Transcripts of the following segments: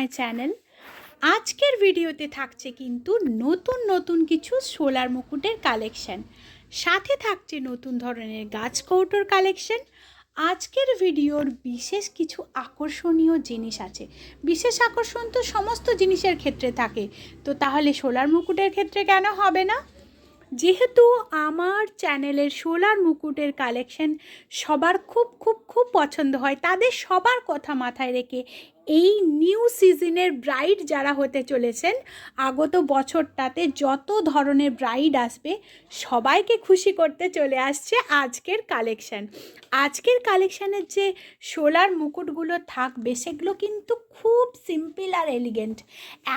My channel. আজকের ভিডিওতে থাকছে কিন্তু নতুন নতুন কিছু সোলার মুকুটের কালেকশন। সাথে থাকছে নতুন ধরনের গাছ কৌটোর কালেকশন। আজকের ভিডিওর বিশেষ কিছু আকর্ষণীয় জিনিস আছে। বিশেষ আকর্ষণ তো সমস্ত জিনিসের ক্ষেত্রে থাকে। তো তাহলে সোলার মুকুটের ক্ষেত্রে কেন হবে না? যেহেতু আমার চ্যানেলের সোলার মুকুটের কালেকশন সবার খুব খুব খুব পছন্দ হয়, তাদের সবার কথা মাথায় রেখে এই নিউ সিজনের ব্রাইড যারা হতে চলেছেন, আগত বছরটাতে যত ধরনের ব্রাইড আসবে, সবাইকে খুশি করতে চলে আসছে আজকের কালেকশান আজকের কালেকশানের যে সোলার মুকুটগুলো থাকবে, সেগুলো কিন্তু খুব সিম্পল আর এলিগেন্ট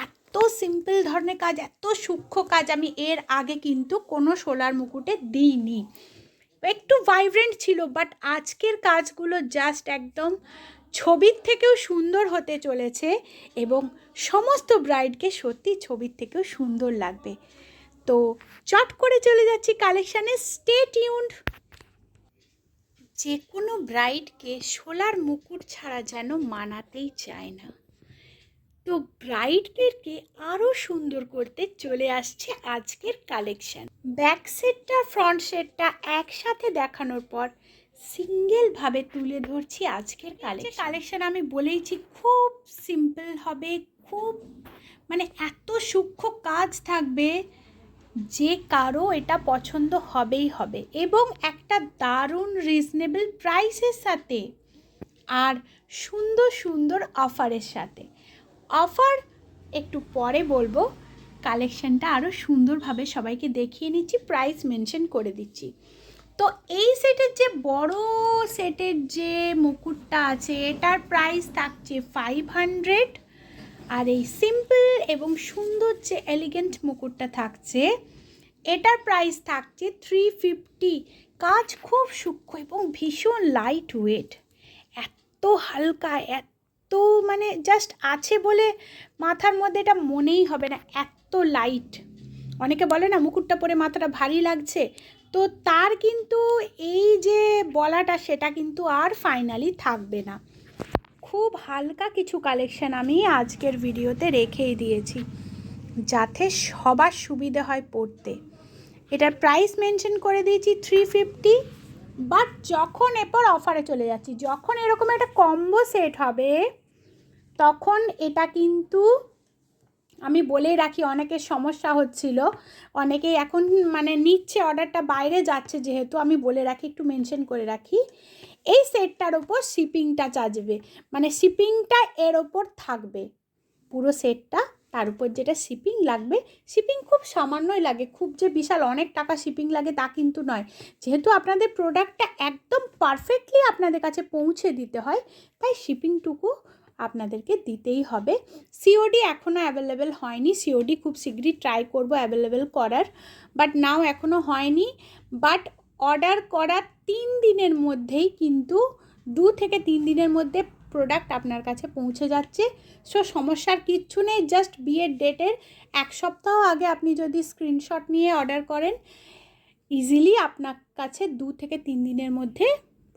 এত সিম্পল ধরনের কাজ, এত সূক্ষ্ম কাজ আমি এর আগে কিন্তু কোনো সোলার মুকুটে দিইনি। একটু ভাইব্রেন্ট ছিল বাট আজকের কাজগুলো জাস্ট একদম ছবির থেকেও সুন্দর হতে চলেছে এবং সমস্ত ব্রাইডকে সত্যি ছবির থেকেও সুন্দর লাগবে। তো চট করে চলে যাচ্ছি কালেকশানে স্টে টিউন্ড যে কোনো ব্রাইডকে সোলার মুকুট ছাড়া যেন মানাতেই চায় না। তো ব্রাইডদেরকে আরও সুন্দর করতে চলে আসছে আজকের কালেকশন। ব্যাক সেটটা ফ্রন্ট সেটটা একসাথে দেখানোর পর সিঙ্গেলভাবে তুলে ধরছি আজকের কালেকশন। কালেকশন আমি বলেইছি খুব সিম্পল হবে খুব মানে এত সূক্ষ্ম কাজ থাকবে যে কারও এটা পছন্দ হবেই হবে। এবং একটা দারুণ রিজনেবল প্রাইসের সাথে আর সুন্দর সুন্দর অফারের সাথে। অফার। একটু পরে বলব, কালেকশানটা আরও সুন্দরভাবে সবাইকে দেখিয়ে নিচ্ছি, প্রাইস মেনশন করে দিচ্ছি। তো এই সেটের যে বড় সেটের যে মুকুটটা আছে, এটার প্রাইস থাকছে ফাইভ হান্ড্রেড আর এই সিম্পল এবং সুন্দর যে এলিগেন্ট মুকুটটা থাকছে, এটার প্রাইস থাকছে থ্রি ফিফটি কাজ খুব সূক্ষ্ম এবং ভীষণ লাইট ওয়েট এত হালকা, এত মানে জাস্ট আছে বলে মাথার মধ্যে এটা মনেই হবে না, এত লাইট অনেকে বলে না, মুকুটটা পরে মাথাটা ভারী লাগছে। তো তার কিন্তু এই যে বলাটা, সেটা কিন্তু আর ফাইনালি থাকবে না। খুব হালকা কিছু কালেকশন আমি আজকের ভিডিওতে রেখেই দিয়েছি, যাতে সবার সুবিধে হয় পড়তে। এটার প্রাইস মেনশন করে দিয়েছি থ্রি ফিফটি বাট যখন এরপর অফারে চলে যাচ্ছি, যখন এরকম একটা কম্বো সেট হবে তখন এটা কিন্তু আমি বলেই রাখি, অনেকের সমস্যা হচ্ছিল। অনেকেই এখন মানে নিচ্ছে, অর্ডারটা বাইরে যাচ্ছে যেহেতু, আমি বলে রাখি, একটু মেনশন করে রাখি। এই সেটটার ওপর শিপিংটা চাজবে মানে শিপিংটা এর ওপর থাকবে। পুরো সেটটা, তার উপর যেটা শিপিং লাগবে, শিপিং খুব সামান্যই লাগে, খুব যে বিশাল অনেক টাকা শিপিং লাগে তা কিন্তু নয়। যেহেতু আপনাদের প্রোডাক্টটা একদম পারফেক্টলি আপনাদের কাছে পৌঁছে দিতে হয়, তাই শিপিংটুকু আপনাদেরকে দিতেই হবে। সিওডি এখনও অ্যাভেলেবেল হয়নি। সিওডি খুব শীঘ্রই ট্রাই করব অ্যাভেলেবেল করার। বাট নাও এখনও হয়নি। বাট অর্ডার করার তিন দিনের মধ্যেই কিন্তু দু থেকে তিন দিনের মধ্যে প্রোডাক্ট আপনার কাছে পৌঁছে যাচ্ছে। সো সমস্যার কিচ্ছু নেই। জাস্ট বিয়ের ডেটের এক সপ্তাহ আগে আপনি যদি স্ক্রিনশট নিয়ে অর্ডার করেন ইজিলি আপনার কাছে দু থেকে তিন দিনের মধ্যে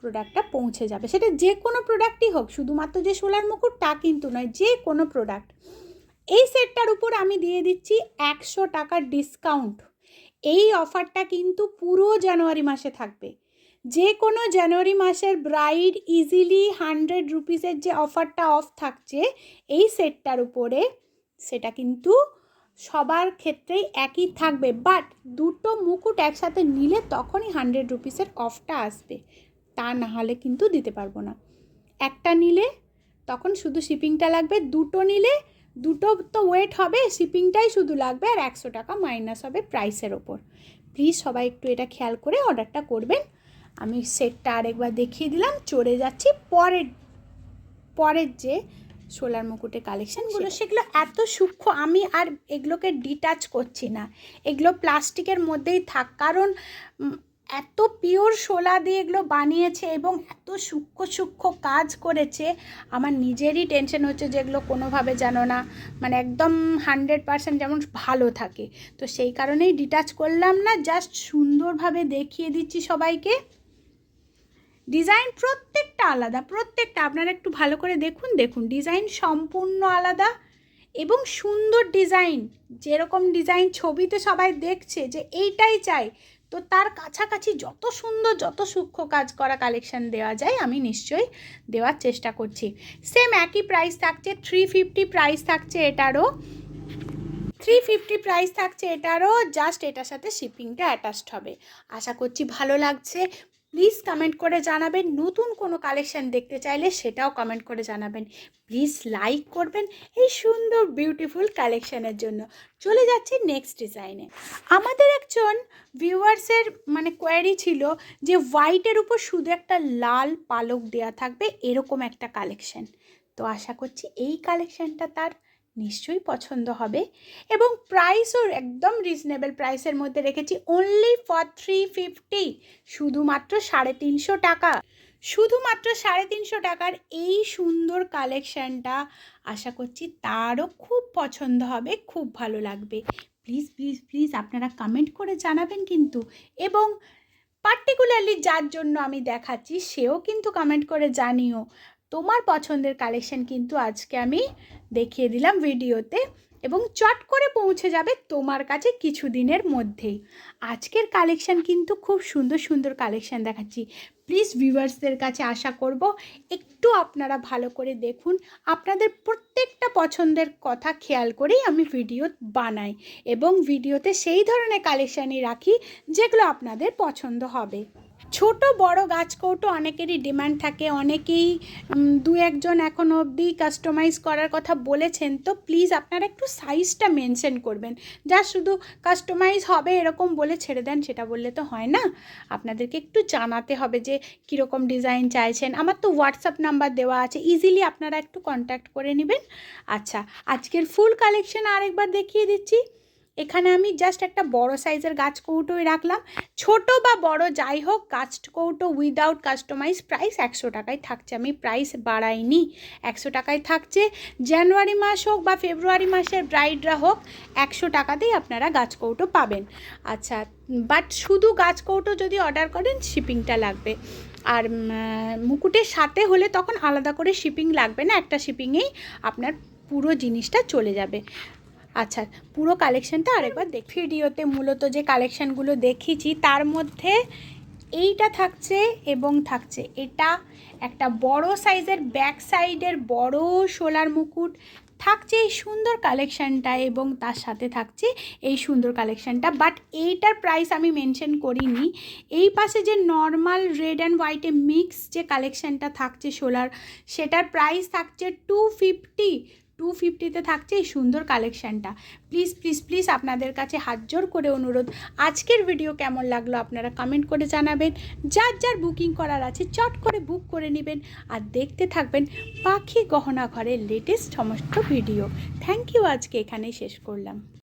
প্রোডাক্টটা পৌঁছে যাবে। সেটা যে কোনো প্রোডাক্টই হোক, শুধুমাত্র যে সোলার মুকুট, তা কিন্তু নয়, যে কোনো প্রোডাক্ট এই সেটটার উপর আমি দিয়ে দিচ্ছি একশো টাকার ডিসকাউন্ট এই অফারটা কিন্তু পুরো জানুয়ারি মাসে থাকবে। যে কোনো জানুয়ারি মাসের ব্রাইড ইজিলি হান্ড্রেড রুপিসের যে অফারটা অফ থাকছে, এই সেটটার উপরে সেটা কিন্তু সবার ক্ষেত্রেই একই থাকবে। বাট দুটো মুকুট একসাথে নিলে তখনই হান্ড্রেড রুপিসের অফটা আসবে। তা না হলে কিন্তু দিতে পারব না। একটা নিলে তখন শুধু শিপিংটা লাগবে দুটো নিলে দুটো তো ওয়েট হবে শিপিংটাই শুধু লাগবে আর একশো টাকা মাইনাস হবে প্রাইসের ওপর। প্লিজ সবাই একটু এটা খেয়াল করে অর্ডারটা করবেন। আমি সেটটা আরেকবার দেখিয়ে দিলাম চড়ে যাচ্ছি পরের পরের যে সোলার মুকুটে কালেকশানগুলো সেগুলো এত সূক্ষ্ম আমি আর এগুলোকে ডিটাচ করছি না। এগুলো প্লাস্টিকের মধ্যেই থাক কারণ এত পিওর শোলা দিয়ে এগুলো বানিয়েছে এবং এত সূক্ষ্ম সূক্ষ্ম কাজ করেছে, আমার নিজেরই টেনশন হচ্ছে যে এগুলো কোনোভাবে যেন না মানে একদম হান্ড্রেড পারসেন্ট যেমন ভালো থাকে। তো সেই কারণেই ডিটাচ করলাম না জাস্ট সুন্দরভাবে দেখিয়ে দিচ্ছি সবাইকে। ডিজাইন প্রত্যেকটা আলাদা, প্রত্যেকটা, আপনারা একটু ভালো করে দেখুন দেখুন ডিজাইন সম্পূর্ণ আলাদা এবং সুন্দর ডিজাইন যেরকম ডিজাইন ছবিতে সবাই দেখছে যে এইটাই চাই তো তার কাছাকাছি যত সুন্দর, যত সূক্ষ্ম কাজ করা কালেকশান দেওয়া যায়, আমি নিশ্চয়ই দেওয়ার চেষ্টা করছি। সেম একই প্রাইস থাকছে থ্রি ফিফটি প্রাইস থাকছে এটারও। থ্রি ফিফটি প্রাইস থাকছে এটারও জাস্ট এটার সাথে শিপিংটা অ্যাটাচড হবে। আশা করছি ভালো লাগছে। প্লিজ কমেন্ট করে জানাবেন। নতুন কোনো কালেকশন দেখতে চাইলে সেটাও কমেন্ট করে জানাবেন। প্লিজ লাইক করবেন এই সুন্দর বিউটিফুল কালেকশনের জন্য। চলে যাচ্ছি নেক্সট ডিজাইনে আমাদের একজন ভিউয়ার্সের মানে কোয়ারি ছিল যে হোয়াইটের উপর শুধু একটা লাল পালক দেয়া থাকবে, এরকম একটা কালেকশন তো আশা করছি এই কালেকশানটা তার নিশ্চয়ই পছন্দ হবে। এবং প্রাইসও একদম রিজনেবল প্রাইসের মধ্যে রেখেছি। অনলি ফর থ্রি ফিফটি শুধুমাত্র সাড়ে তিনশো টাকা। শুধুমাত্র সাড়ে তিনশো টাকার এই সুন্দর কালেকশানটা আশা করছি তারও খুব পছন্দ হবে, খুব ভালো লাগবে। প্লিজ প্লিজ প্লিজ আপনারা কমেন্ট করে জানাবেন কিন্তু। এবং পার্টিকুলারলি যার জন্য আমি দেখাচ্ছি, সেও কিন্তু কমেন্ট করে জানিও। তোমার পছন্দের কালেকশন কিন্তু আজকে আমি দেখিয়ে দিলাম ভিডিওতে এবং চট করে পৌঁছে যাবে তোমার কাছে কিছু দিনের মধ্যেই। আজকের কালেকশন কিন্তু খুব সুন্দর সুন্দর কালেকশন দেখাচ্ছি। প্লিজ ভিউয়ার্সদের কাছে আশা করব একটু আপনারা ভালো করে দেখুন। আপনাদের প্রত্যেকটা পছন্দের কথা খেয়াল করেই আমি ভিডিও বানাই এবং ভিডিওতে সেই ধরনের কালেকশানই রাখি যেগুলো আপনাদের পছন্দ হবে। ছোট বড় গাছ কৌটো অনেকেরই ডিমান্ড থাকে, অনেকেই দু একজন এখন অবধি কাস্টমাইজ করার কথা বলেছেন। তো প্লিজ আপনারা একটু সাইজটা মেনশন করবেন। যা শুধু কাস্টমাইজ হবে এরকম বলে ছেড়ে দেন, সেটা বললে তো হয় না। আপনাদেরকে একটু জানাতে হবে যে কীরকম ডিজাইন চাইছেন। আমার তো হোয়াটসঅ্যাপ নাম্বার দেওয়া আছে ইজিলি আপনারা একটু কন্ট্যাক্ট করে নেবেন। আচ্ছা আজকের ফুল কালেকশন আরেকবার দেখিয়ে দিচ্ছি। এখানে আমি জাস্ট একটা বড় সাইজের গাছ কৌটোই রাখলাম। ছোট বা বড় যাই হোক গাছ কৌটো উইদাউট কাস্টমাইজ প্রাইস একশো টাকায় থাকছে। আমি প্রাইস বাড়াইনি, একশো টাকায় থাকছে। জানুয়ারি মাস হোক বা ফেব্রুয়ারি মাসের ব্রাইডরা হোক, একশো টাকাতেই আপনারা গাছ কৌটো পাবেন। আচ্ছা বাট শুধু গাছ কৌটো যদি অর্ডার করেন শিপিংটা লাগবে। আর মুকুটের সাথে হলে তখন আলাদা করে শিপিং লাগবে না, একটা শিপিংয়েই আপনার পুরো জিনিসটা চলে যাবে। আচ্ছা পুরো কালেকশানটা আরেকবার দেখ। ভিডিওতে মূলত যে কালেকশানগুলো দেখিয়েছি, তার মধ্যে এইটা থাকছে এবং থাকছে। এটা একটা বড় সাইজের ব্যাক সাইডের বড় সোলার মুকুট। থাকছে এই সুন্দর কালেকশানটা এবং তার সাথে থাকছে এই সুন্দর কালেকশানটা বাট এইটার প্রাইস আমি মেনশন করিনি। এই পাশে যে নর্মাল রেড অ্যান্ড হোয়াইটে মিক্স যে কালেকশানটা থাকছে সোলার, সেটার প্রাইস থাকছে টু ফিফটি টু ফিফটিতে থাকছে এই সুন্দর কালেকশানটা প্লিজ প্লিজ প্লিজ আপনাদের কাছে হাত জোর করে অনুরোধ, আজকের ভিডিও কেমন লাগল আপনারা কমেন্ট করে জানাবেন। যার যার বুকিং করার আছে, চট করে বুক করে নেবেন। আর দেখতে থাকবেন পাখি গহনা ঘরের লেটেস্ট সমস্ত ভিডিও থ্যাংক ইউ আজকে এখানেই শেষ করলাম।